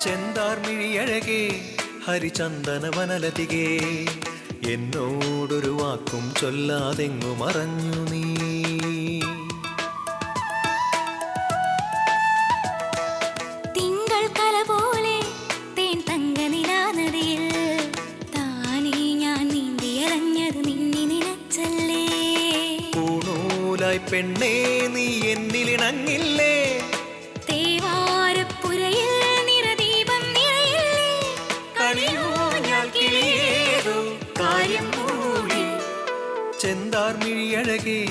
ചെന്താർമിഴിയഴകേ ഹരിചന്ദന വനലതികേ എന്നോടൊരു വാക്കും ചൊല്ലാതെങ്ങു മറഞ്ഞു നീ. തിങ്കൾ കല പോലെ തേൻ തങ്ക നിലാനദിയിൽ താനേ ഞാൻ നീന്തിയറഞ്ഞത് നിന്നെ നിനച്ചല്ലേ പെണ്ണേ നീ എന്നിലിണങ്ങില്ലേ. തേവാരപ്പുരയിൽ ചെന്താർമിഴിയഴകേ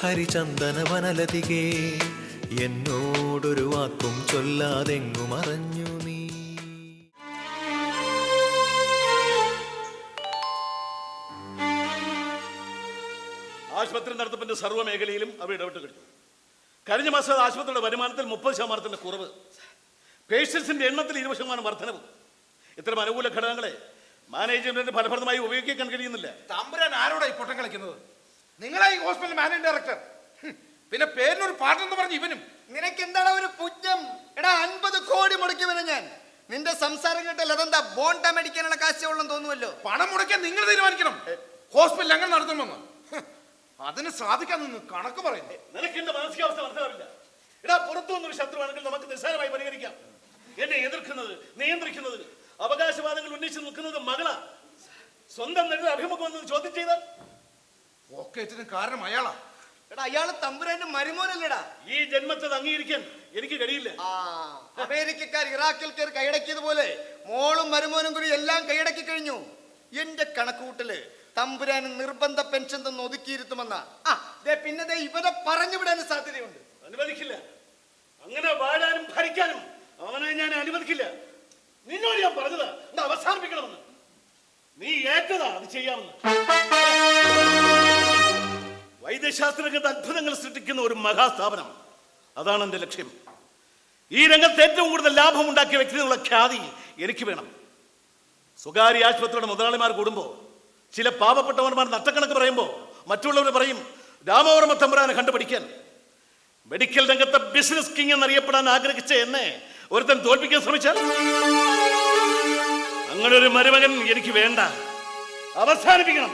ഹരിചന്ദന വനലതികേ. എന്നോടൊരു വാക്കും ചൊല്ലാതെങ്ങു മറഞ്ഞു നീ. ആശുപത്രി നടത്തിപ്പിന്റെ സർവ മേഖലയിലും അവർ ഇടപെട്ട് കഴിഞ്ഞു. കഴിഞ്ഞ മാസം ആശുപത്രിയുടെ വരുമാനത്തിൽ മുപ്പത് ശതമാനത്തിന്റെ കുറവ്. പേഷ്യൻസിന്റെ എണ്ണത്തിൽ ഇരുപത് ശതമാനം വർധനവ്. ഇത്തരം അനുകൂല ഘടകങ്ങളെ മാനേജ്മെന്റിന് ഫലപ്രദമായി ഉപയോഗിക്കാൻ കഴിയുന്നില്ല. തമ്പുരാൻ ആരോടാ ഈ പൊട്ടം കളിക്കുന്നത്? നിങ്ങളാ ഈ ഹോസ്പിറ്റൽ മാനേജ് ഡയറക്ടർ? പിന്നെ പേരിനൊരു പാട്ടെന്ന് പറഞ്ഞ് ഇവനും. നിനക്ക് എന്താണ് ഒരു പുറ്റം എടാ അൻപത് കോടി മുടക്കി വരും ഞാൻ. നിന്റെ സംസാരം കേട്ടല്ല അതെന്താ ബോണ്ട മേടിക്കാനുള്ള കാശുള്ളെന്ന് തോന്നുമല്ലോ പണം മുടക്കാൻ നിങ്ങൾ തീരുമാനിക്കണം. ഹോസ്പിറ്റൽ അങ്ങനെ നടത്തണമെന്ന്. അതിന് സാധിക്കാൻ നിന്ന് കണക്ക് പറയുന്നു നിനക്ക് എന്റെ മാനസികാവസ്ഥ മനസ്സിലാവില്ല? എടാ പുറത്തു വന്നൊരു ശത്രുവാണെങ്കിൽ നമുക്ക് നിസ്സാരമായി പരിഹരിക്കാം. എന്നെ എതിർക്കുന്നത് നിയന്ത്രിക്കുന്നത് ഉന്നയിച്ച് നിൽക്കുന്നത് മകളാ. സ്വന്തം നെടുത അഭിമുഖം എന്ന് ചോദ്യം ചെയ്താൽ? പോക്കേറ്റിന് കാരണം അയാളാ. എടാ അയാൾ തമ്പുരാന്റെ മരുമോനല്ലടാ. ഈ ജന്മത്തെ അംഗീകരിക്കാൻ എനിക്ക് കഴിയില്ല. ആ അമേരിക്കക്കാർ ഇറാഖിൽ കയറി കൈയടക്കിയതുപോലെ മോളും മരുമോനും കൂടി എല്ലാം കൈയടക്കി കഴിഞ്ഞു. എന്റെ കണക്കൂട്ടൽ തമ്പുരാന് നിർബന്ധ പെൻഷൻ തന്ന് ഒതുക്കിയിരുത്തുമെന്ന. ആ ദേ പിന്നെ ദേ ഇവരെ പറഞ്ഞു വിടാനും സാധ്യതയുണ്ട്. അനുവദിക്കില്ല. അങ്ങനെ വാഴാനും ഭരിക്കാനും അവനെ ഞാൻ അനുവദിക്കില്ല. നിന്നോട് ഞാൻ പറഞ്ഞത് ഇത് അവസാനിപ്പിക്കണമെന്ന്. നീ ഏറ്റതാ അത് ചെയ്യാമെന്ന്. വൈദ്യശാസ്ത്രരംഗത്ത് അത്ഭുതങ്ങൾ സൃഷ്ടിക്കുന്ന ഒരു മഹാസ്ഥാപനം. അതാണ് എന്റെ ലക്ഷ്യം. ഈ രംഗത്ത് ഏറ്റവും കൂടുതൽ ലാഭം ഉണ്ടാക്കിയ വ്യക്തി എന്നുള്ള ഖ്യാതി എനിക്ക് വേണം. സ്വകാര്യ ആശുപത്രിയുടെ മുതലാളിമാർ കൂടുമ്പോൾ ചില പാവപ്പെട്ടവന്മാർ നട്ടക്കണക്ക് പറയുമ്പോൾ മറ്റുള്ളവർ പറയും രാമവർമ്മ തമ്പുരാനെ കണ്ടുപിടിക്കാൻ. മെഡിക്കൽ രംഗത്തെ ബിസിനസ് കിങ് എന്നറിയപ്പെടാൻ ആഗ്രഹിച്ച എന്നെ ഒരുത്തൻ തോൽപ്പിക്കാൻ ശ്രമിച്ചാൽ? അങ്ങനെ ഒരു മരുമകൻ എനിക്ക് വേണ്ട. അവസാനിപ്പിക്കണം.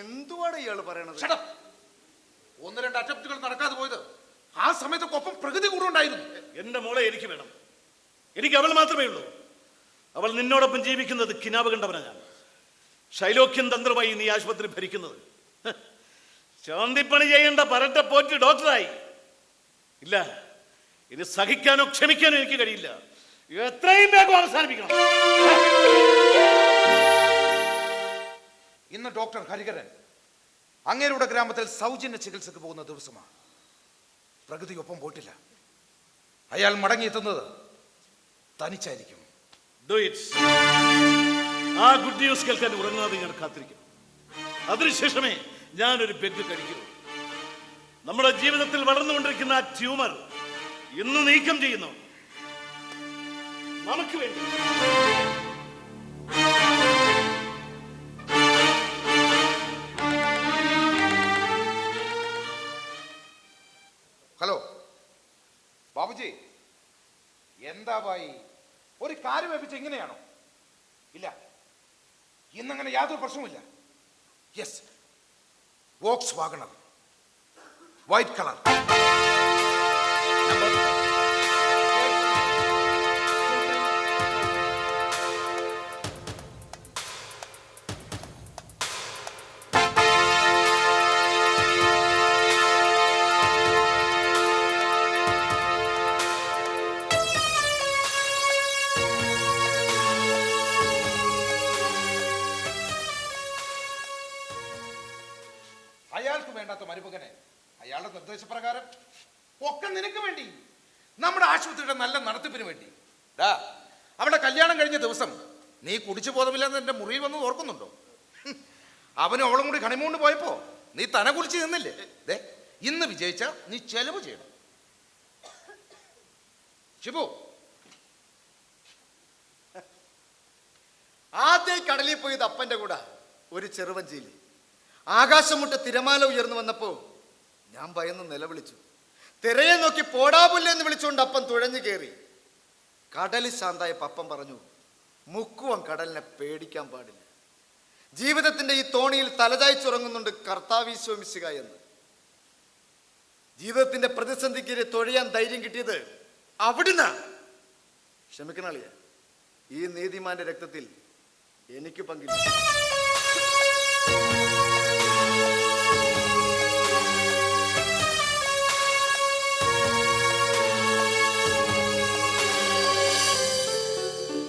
എന്തുവാണ് ഇയാൾ പറയണത്. ഒന്ന് രണ്ട് അറ്റപ്റ്റുകൾ നടക്കാതെ പോയത്. ആ സമയത്തൊക്കെ ഒപ്പം പ്രകൃതി കൂടുണ്ടായിരുന്നു എന്റെ മോളെ എനിക്ക് വേണം. എനിക്ക് അവൾ മാത്രമേ ഉള്ളൂ. അവൾ നിന്നോടൊപ്പം ജീവിക്കുന്നത് കിനാവ് കണ്ടവനാ ഞാൻ. ശൈലോക്യം തന്ത്രമായി നീ ആശുപത്രി ഭരിക്കുന്നത്. ശാന്തിപ്പണി ചെയ്യേണ്ട പരട്ട പോറ്റ് ഡോക്ടറായി. ഇല്ല. ഇനി സഹിക്കാനോ ക്ഷമിക്കാനോ എനിക്ക് കഴിയില്ല. എത്രയും വേഗം അവസാനിപ്പിക്കണം. ഇന്ന് ഡോക്ടർ ഹരികരൻ അങ്ങേരുടെ ഗ്രാമത്തിൽ സൗജന്യ ചികിത്സക്ക് പോകുന്ന ദിവസമാണ്. പ്രകൃതി ഒപ്പം പോയിട്ടില്ല. അയാൾ മടങ്ങിയെത്തുന്നത് തനിച്ചായിരിക്കും. ആ ഗുഡ് ന്യൂസ് കേൾക്കാൻ ഉറങ്ങാതെ ഞാൻ കാത്തിരിക്കും. അതിനുശേഷമേ ഞാനൊരു ബെഗ് കഴിക്കൂ. നമ്മുടെ ജീവിതത്തിൽ വളർന്നുകൊണ്ടിരിക്കുന്ന ആ ട്യൂമർ ഇന്ന് നീക്കം ചെയ്യുന്നു. നമുക്ക് വേണ്ടി. ഹലോ. ബാബുജി എന്താ ഭായി ഒരു കാര്യം ഏൽപ്പിച്ച ഇങ്ങനെയാണോ? ഇല്ല. ഇന്നങ്ങനെ യാതൊരു പ്രശ്നവുമില്ല. യെസ് വോക്സ് വാഗണർ വൈറ്റ് കളർ അയാൾക്ക് വേണ്ടാത്ത മരുമകനെ അയാളുടെ നിർദ്ദേശപ്രകാരം ഒക്കെ നിനക്ക് വേണ്ടി നമ്മുടെ ആശുപത്രിയുടെ നല്ല നടത്തിപ്പിന് വേണ്ടി. ഡാ അവളുടെ കല്യാണം കഴിഞ്ഞ ദിവസം നീ കുടിച്ചു ബോധമില്ലാതെ എന്റെ മുറിയിൽ വന്ന് ഓർക്കുന്നുണ്ടോ? അവനും അവളും കൂടി ഹണിമൂണിന് പോയപ്പോ നീ തന കുളിച്ച് നിന്നില്ലേ? ദേ ഇന്ന് വിജയിച്ച നീ ചെലവ് ചെയ്യണം. ശിബു ആദ്യ കടലിൽ പോയത് അപ്പന്റെ കൂടെ ഒരു ചെറുവഞ്ചിയിൽ ആകാശം മുട്ട തിരമാല ഉയർന്നു വന്നപ്പോ ഞാൻ ഭയന്ന് നിലവിളിച്ചു. തിരയെ നോക്കി പോടാപുല്ല എന്ന് വിളിച്ചുകൊണ്ട് അപ്പം തുഴഞ്ഞു കയറി കടൽ ശാന്തായ പപ്പം പറഞ്ഞു മുക്കുവൻ കടലിനെ പേടിക്കാൻ പാടില്ല. ജീവിതത്തിന്റെ ഈ തോണിയിൽ തലചായ്ച്ചുറങ്ങുന്നുണ്ട് കർത്താവീശ്വമിശുക എന്ന്. ജീവിതത്തിന്റെ പ്രതിസന്ധിക്ക് തൊഴിയാൻ ധൈര്യം കിട്ടിയത് അവിടുന്ന്. ക്ഷമിക്കണളിയ ഈ നീതിമാന്റെ രക്തത്തിൽ എനിക്ക് പങ്കില്ല.